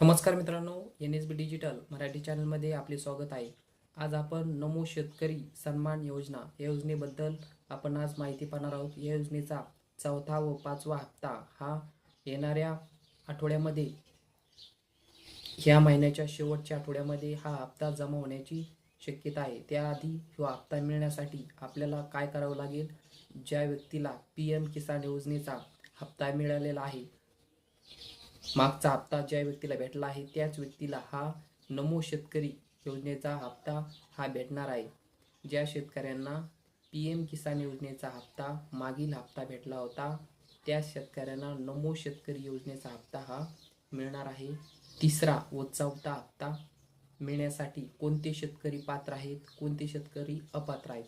नमस्कार मित्रांनो N S B digital Marathi चॅनलमध्ये आपले स्वागत आहे. आज आपण नमो शेतकरी सन्मान योजना या योजनेबद्दल आपण आज माहिती पाहणार आहोत. या योजनेचा चौथा व पाचवा हप्ता हा येणाऱ्या आठवड्यामध्ये ह्या महिन्याच्या शेवटच्या आठवड्यामध्ये हा हप्ता जमा होण्याची शक्यता आहे. त्याआधी हा हप्ता मिळण्यासाठी आपल्याला काय करावं लागेल? ज्या व्यक्तीला पी एम किसान योजनेचा हप्ता मिळालेला आहे मागचा हप्ता ज्या व्यक्तीला भेटला आहे त्याच व्यक्तीला हा नमो शेतकरी योजनेचा हप्ता हा भेटणार आहे. ज्या शेतकऱ्यांना पी एम किसान योजनेचा हप्ता मागील हप्ता भेटला होता त्या शेतकऱ्यांना नमो शेतकरी योजनेचा हप्ता हा मिळणार आहे. तिसरा व चौथा हप्ता मिळण्यासाठी कोणते शेतकरी पात्र आहेत कोणते शेतकरी अपात्र आहेत?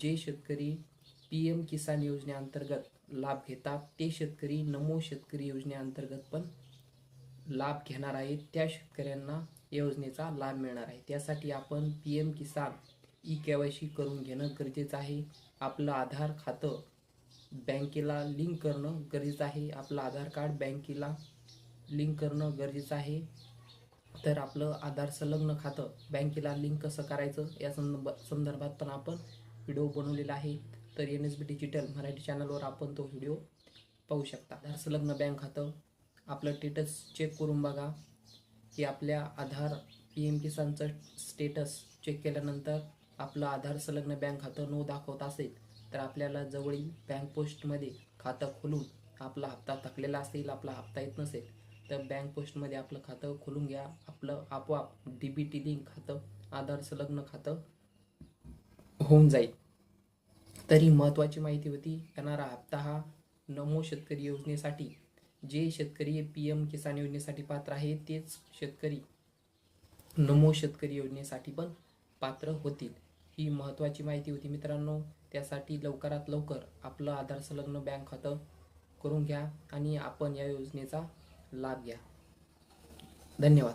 जे शेतकरी पी एम किसान योजनेअंतर्गत लाभ घेतात ते शेतकरी नमो शेतकरी योजनेअंतर्गत पण लाभ घेणार आहेत त्या शेतकऱ्यांना योजनेचा लाभ मिळणार आहे. त्यासाठी आपण P M Kisan E K Y C करून घेणं गरजेचं आहे. आपलं आधार खातं बँकेला लिंक करणं गरजेचं आहे. आपलं आधार कार्ड बँकेला लिंक करणं गरजेचं आहे. तर आपलं आधार संलग्न खातं बँकेला लिंक कसं करायचं या संदर्भ संदर्भात पण आपण व्हिडिओ बनवलेला आहे. तर N S B digital Marathi चॅनलवर आपण तो व्हिडिओ पाहू शकता. आधार संलग्न बँक खातं आपलं स्टेटस चेक करून बघा. की आपल्या आधार पी एम किसानचं स्टेटस चेक केल्यानंतर आपलं आधार संलग्न बँक खातं नो दाखवत असेल तर आपल्याला जवळील बँक पोस्टमध्ये खातं खोलून आपला हप्ता थकलेला असेल आपला हप्ता येत नसेल तर बँक पोस्टमध्ये आपलं खातं खोलून घ्या. आपलं आपोआप डी बी टी लिंक खातं आधार संलग्न खातं होऊन जाईल. तरी महत्त्वाची माहिती होती येणारा हप्ता हा नमो शेतकरी योजनेसाठी जे शेतकरी पी एम किसान योजनेसाठी पात्र आहे तेच शेतकरी नमो शेतकरी योजनेसाठी पण पात्र होतील. ही महत्त्वाची माहिती होती मित्रांनो. त्यासाठी लवकरात लवकर आपलं आधार संलग्न बँक खातं करून घ्या आणि आपण या योजनेचा लाभ घ्या. धन्यवाद.